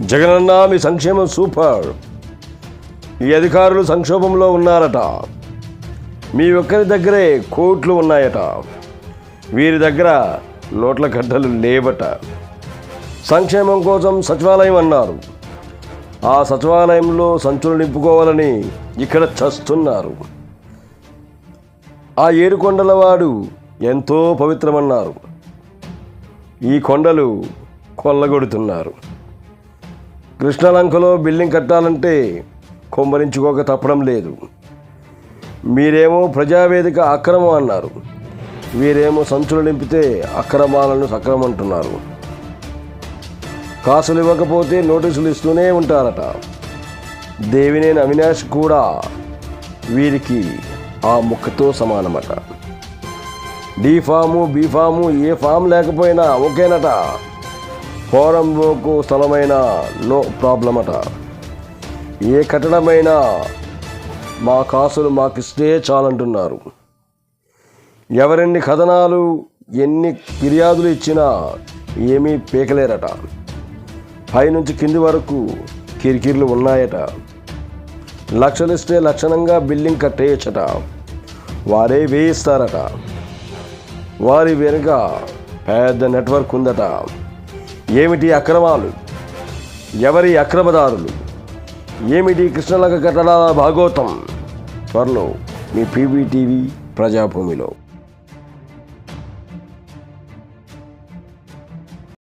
జగనన్న మీ సంక్షేమం సూపర్. ఈ అధికారులు సంక్షోభంలో ఉన్నారట. మీ ఒక్కరి దగ్గరే కోట్లు ఉన్నాయట. వీరి దగ్గర నోట్ల గడ్డలు లేవట. సంక్షేమం కోసం సచివాలయం అన్నారు. ఆ సచివాలయంలో సంచులు నింపుకోవాలని ఇక్కడ చస్తున్నారు. ఆ ఏడు వాడు ఎంతో పవిత్రమన్నారు. ఈ కొండలు కొల్లగొడుతున్నారు. కృష్ణలంకలో బిల్డింగ్ కట్టాలంటే కొమ్మరించుకోక తప్పడం లేదు. మీరేమో ప్రజావేదిక అక్రమం అన్నారు. వీరేమో సంచులు నింపితే అక్రమాలను సక్రమంటున్నారు. కాసులు ఇవ్వకపోతే నోటీసులు ఇస్తూనే ఉంటారట. దేవినేని అవినాష్ కూడా వీరికి ఆ ముక్కతో సమానమట. D form B form A form లేకపోయినా ఓకేనట. ఫోరంలోకు స్థలమైన నో ప్రాబ్లం అట ఏ కట్టడమైనా మా కాసులు మాకిస్తే చాలంటున్నారు. ఎవరెన్ని కథనాలు ఎన్ని ఫిర్యాదులు ఇచ్చినా ఏమీ పీకలేరట. పైనుంచి కింది వరకు కిరికిర్లు ఉన్నాయట. లక్షలిస్తే లక్షణంగా బిల్డింగ్ కట్టేయచ్చట. వారే వేయిస్తారట. వారి వెనుక పెద్ద నెట్వర్క్ ఉందట. ఏమిటి అక్రమాలు? ఎవరి అక్రమదారులు? ఏమిటి కృష్ణలంక కట్టడాల భాగోతం? త్వరలో మీ పీవీటీవీ ప్రజాభూమిలో.